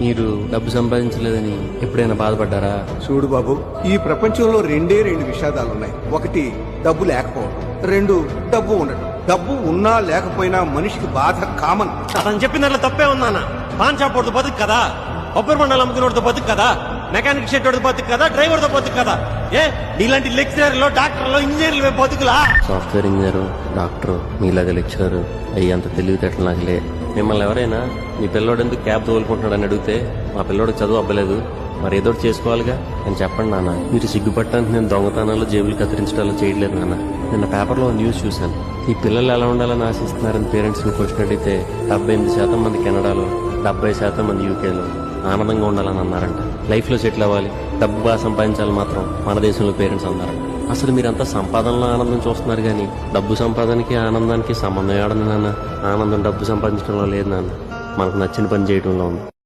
మీరు డబ్బు సంపాదించలేదని ఎప్పుడైనా బాధపడ్డారా? చూడు బాబు ఈ ప్రపంచంలో రెండే రెండు విషాదాలు ఉన్నాయి ఒకటి డబ్బు లేకపోవడం. రెండు డబ్బు ఉండడం డబ్బు ఉన్నా లేకపోయినా మనిషికి బాధ కామన్. అతను చెప్పిన దాంట్లో తప్పే ఉందన్న పాన్ షాప్ వాడితో బతుకు కదా. కొబ్బరి బండాలు అమ్ముకునేవాడితో బతుకు కదా. మెకానిక్ షెడ్ వాడితో బతుకు కదా. డ్రైవర్తో బతుకు కదా. ఏ నీలాంటి లెక్చరర్లు డాక్టర్లు ఇంజనీర్లు బతుకులా? సాఫ్ట్వేర్ ఇంజనీర్ డాక్టర్ మీలాగా లెక్చరర్ అయ్యి అంత తెలివితేటలు నాకు మిమ్మల్ని ఎవరైనా మీ పిల్లోడు ఎందుకు క్యాబ్ తోలుకుంటున్నాడని అడిగితే మా పిల్లోడికి చదువు అవ్వలేదు మరి ఏదో ఒకటి చేసుకోవాలిగా? అని చెప్పండి నాన్న. మీరు సిగ్గుపట్టడానికి నేను దొంగతనాలు జేబులు కత్తిరించడాలు చేయట్లేదు నాన్న. నిన్న పేపర్లో న్యూస్ చూశాను. ఈ పిల్లలు ఎలా ఉండాలని ఆశిస్తున్నారని పేరెంట్స్ని క్వశ్చన్ అడిగితే డెబ్బై ఎనిమిది శాతం మంది కెనడాలో డెబ్బై శాతం మంది యూకేలో ఆనందంగా ఉండాలని అన్నారంట. లైఫ్లో సెటిల్ అవ్వాలి. డబ్బు బాగా సంపాదించాలి మాత్రం మన దేశంలో పేరెంట్స్ అన్నారంట అసలు మీరంతా సంపాదనలో ఆనందం చూస్తున్నారు కానీ డబ్బు సంపాదనకి ఆనందానికి సంబంధం ఏడని నాన్న? ఆనందం డబ్బు సంపాదించడంలో లేదు నాన్న. మనకు నచ్చిన పని చేయడంలో ఉంది.